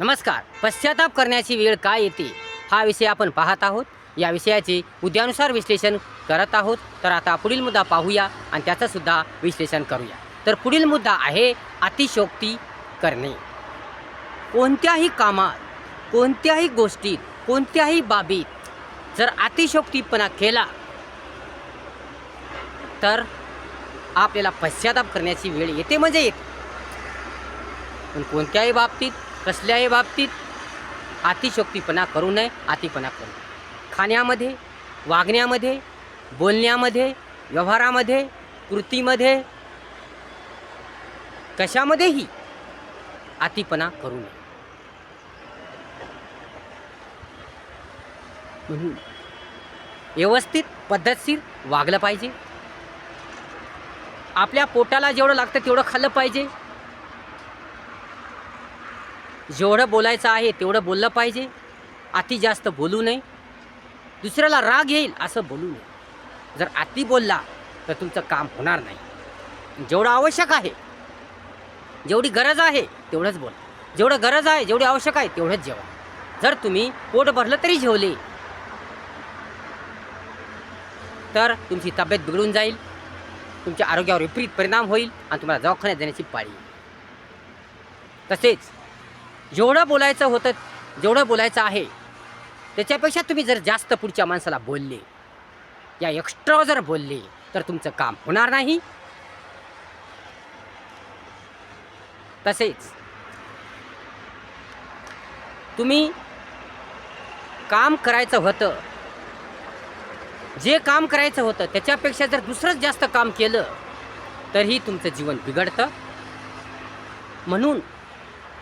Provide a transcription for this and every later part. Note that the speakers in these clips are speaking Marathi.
नमस्कार. पश्चाताप करण्याची वेळ काय येते? हा विषय आपण पाहत आहोत. या विषयाचे उद्यानुसार विश्लेषण करत आहोत. तर आता पुढील मुद्दा पाहूया आणि त्याचंसुद्धा विश्लेषण करूया. तर पुढील मुद्दा आहे अतिशोक्ती करणे. कोणत्याही कामात कोणत्याही गोष्टीत कोणत्याही बाबीत जर अतिशोक्तीपणा केला तर आपल्याला पश्चाताप करण्याची वेळ येते म्हणजे येते. पण कोणत्याही बाबतीत कसल्याही बाबतीत अतिशोक्तीपणा करू नये अतिपणा करू नये. खाण्यामध्ये वागण्यामध्ये बोलण्यामध्ये व्यवहारामध्ये कृतीमध्ये कशामध्येही अतिपणा करू नये. म्हणून व्यवस्थित पद्धतशीर वागलं पाहिजे. आपल्या पोटाला जेवढं लागतं तेवढं खाल्लं पाहिजे. जेवढं बोलायचं आहे तेवढं बोललं पाहिजे. अति जास्त बोलू नये. दुसऱ्याला राग येईल असं बोलू नये. जर अति बोलला तर तुमचं काम होणार नाही. जेवढं आवश्यक आहे जेवढी गरज आहे तेवढंच बोला. जेवढं गरज आहे जेवढी आवश्यक आहे तेवढंच जेवा. जर तुम्ही पोट भरलं तरी जेवले तर तुमची तब्येत बिघडून जाईल. तुमच्या आरोग्यावर विपरीत परिणाम होईल आणि तुम्हाला दवाखान्यात जाण्याची पाळी तसेच जेवढं बोलायचं होतं जेवढं बोलायचं आहे त्याच्यापेक्षा तुम्ही जर जास्त पुढच्या माणसाला बोलले या एक्स्ट्रा जर बोलले तर तुमचं काम होणार नाही. तसेच तुम्ही काम करायचं होतं जे काम करायचं होतं त्याच्यापेक्षा जर दुसरंच जास्त काम केलं तरीही तुमचं जीवन बिघडतं. म्हणून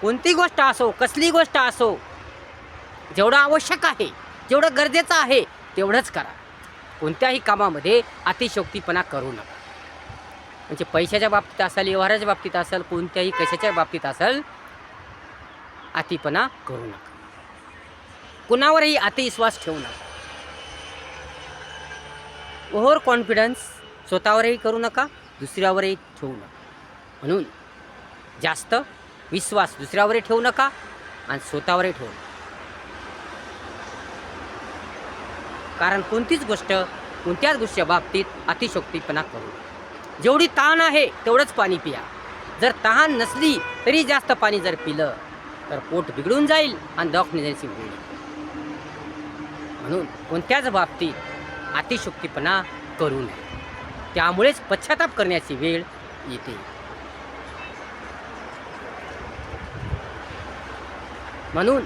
कोणती गोष्ट असो कसली गोष्ट असो जेवढं आवश्यक आहे जेवढं गरजेचं आहे तेवढंच करा. कोणत्याही कामामध्ये अतिशोक्तीपणा करू नका. म्हणजे पैशाच्या बाबतीत असेल व्यवहाराच्या बाबतीत असेल कोणत्याही कशाच्या बाबतीत असेल अतिपणा करू नका. कुणावरही अतिविश्वास ठेवू नका. ओव्हर कॉन्फिडन्स स्वतःवरही करू नका दुसऱ्यावरही ठेवू नका. म्हणून जास्त विश्वास दुसऱ्यावरही ठेवू नका आणि स्वतःवरही ठेवू नका. कारण कोणतीच गोष्ट कोणत्याच गोष्टीच्या बाबतीत अतिशोक्तीपणा करू जेवढी तहान आहे तेवढंच पाणी पिया. जर तहान नसली तरी जास्त पाणी जर पिलं तर पोट बिघडून जाईल आणि दवाखान्यात जायची होईल म्हणून कोणत्याच बाबतीत अतिशोक्तीपणा करू नये. त्यामुळेच पश्चाताप करण्याची वेळ येते. म्हणून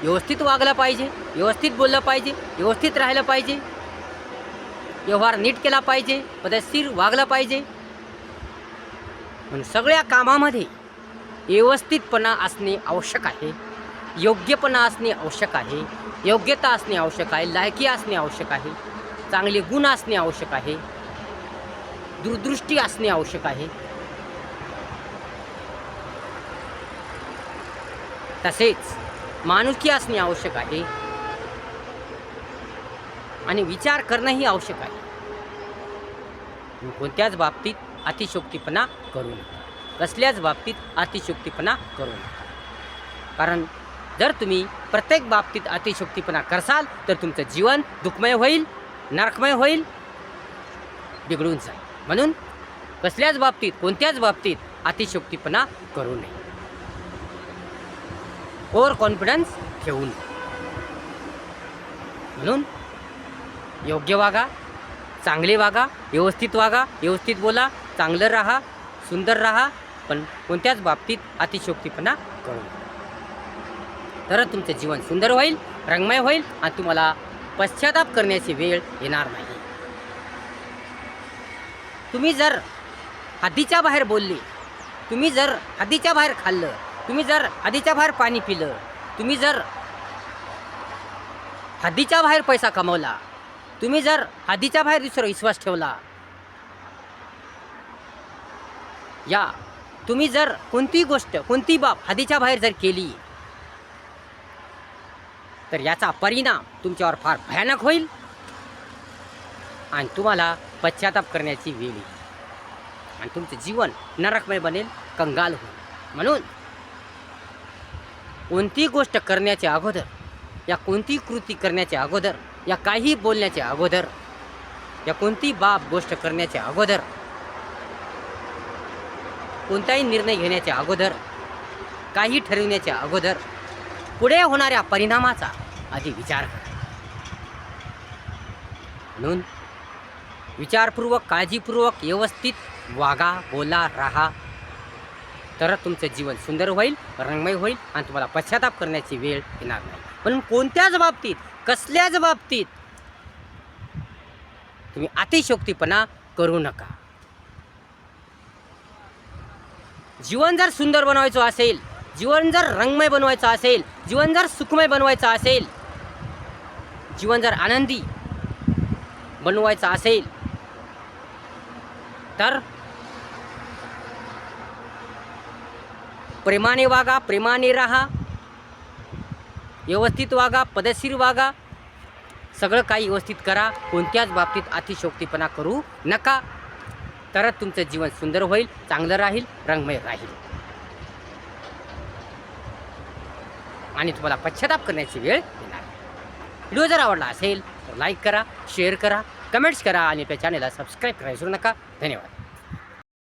व्यवस्थित वागलं पाहिजे व्यवस्थित बोललं पाहिजे व्यवस्थित राहिलं पाहिजे व्यवहार नीट केला पाहिजे पद्धतशीर वागलं पाहिजे. पण सगळ्या कामामध्ये व्यवस्थितपणा असणे आवश्यक आहे योग्यपणा असणे आवश्यक आहे योग्यता असणे आवश्यक आहे लायकी असणे आवश्यक आहे चांगले गुण असणे आवश्यक आहे दूरदृष्टी असणे आवश्यक आहे तसेच माणुसकी असणे आवश्यक आहे. आणि विचार करणंही आवश्यक आहे. कोणत्याच बाबतीत अतिशोक्तीपणा करू नका. कसल्याच बाबतीत अतिशोक्तीपणा करू नका. कारण जर तुम्ही प्रत्येक बाबतीत अतिशोक्तीपणा करसाल तर तुमचं जीवन दुःखमय होईल नरकमय होईल बिघडून जाईल. म्हणून कसल्याच बाबतीत कोणत्याच बाबतीत अतिशोक्तीपणा करू नये. ओवर कॉन्फिडन्स ठेवू नये म्हणून योग्य वागा चांगले वागा व्यवस्थित वागा व्यवस्थित बोला चांगलं राहा सुंदर राहा पण कोणत्याच बाबतीत अतिशोक्तीपणा करू तर तरच तुमचं जीवन सुंदर होईल रंगमय होईल आणि तुम्हाला पश्चाताप करण्याची वेळ येणार नाही. तुम्ही जर हद्दीच्या बाहेर बोलले तुम्ही जर हद्दीच्या बाहेर खाल्लं तुम्ही जर हद्दीच्या बाहेर पाणी पिलं तुम्ही जर हद्दीच्या बाहेर पैसा कमवला तुम्ही जर हद्दीच्या बाहेर दुसरा विश्वास ठेवला या तुम्ही जर कोणतीही गोष्ट कोणती बाब हद्दीच्या बाहेर जर केली तर याचा परिणाम तुमच्यावर फार भयानक होईल आणि तुम्हाला पश्चाताप करण्याची वेळ येईल. आणि तुमचं जीवन नरकमय बनेल कंगाल होईल. म्हणून कोणती गोष्ट करण्याच्या अगोदर या कोणती कृती करण्याच्या अगोदर या काही बोलण्याच्या अगोदर या कोणती बाब गोष्ट करण्याच्या अगोदर कोणताही निर्णय घेण्याच्या अगोदर काही ठरविण्याच्या अगोदर पुढे होणाऱ्या परिणामाचा आधी विचार करा. म्हणून विचारपूर्वक काळजीपूर्वक व्यवस्थित वागा बोला राहा तर तुमचं जीवन सुंदर होईल रंगमय होईल आणि तुम्हाला पश्चाताप करण्याची वेळ येणार नाही. पण कोणत्याच बाबतीत कसल्याच बाबतीत तुम्ही अतिशोक्तीपणा करू नका. जीवन जर सुंदर बनवायचं असेल जीवन जर रंगमय बनवायचं असेल जीवन जर सुखमय बनवायचं असेल जीवन जर आनंदी बनवायचं असेल तर प्रेमाने वागा प्रेमाने राहा. व्यवस्थित वागा पदशीर वागा. सगळं काही व्यवस्थित करा. कोणत्याच बाबतीत अतिशोक्तीपणा करू नका. तरच तुमचं जीवन सुंदर होईल चांगलं राहील रंगमय राहील. आणि तुम्हाला पश्चाताप करण्याची वेळ येणार व्हिडिओ जर आवडला असेल तर लाईक करा शेअर करा कमेंट्स करा आणि आपल्या चॅनेलला सबस्क्राईब करायला विसरू नका. धन्यवाद.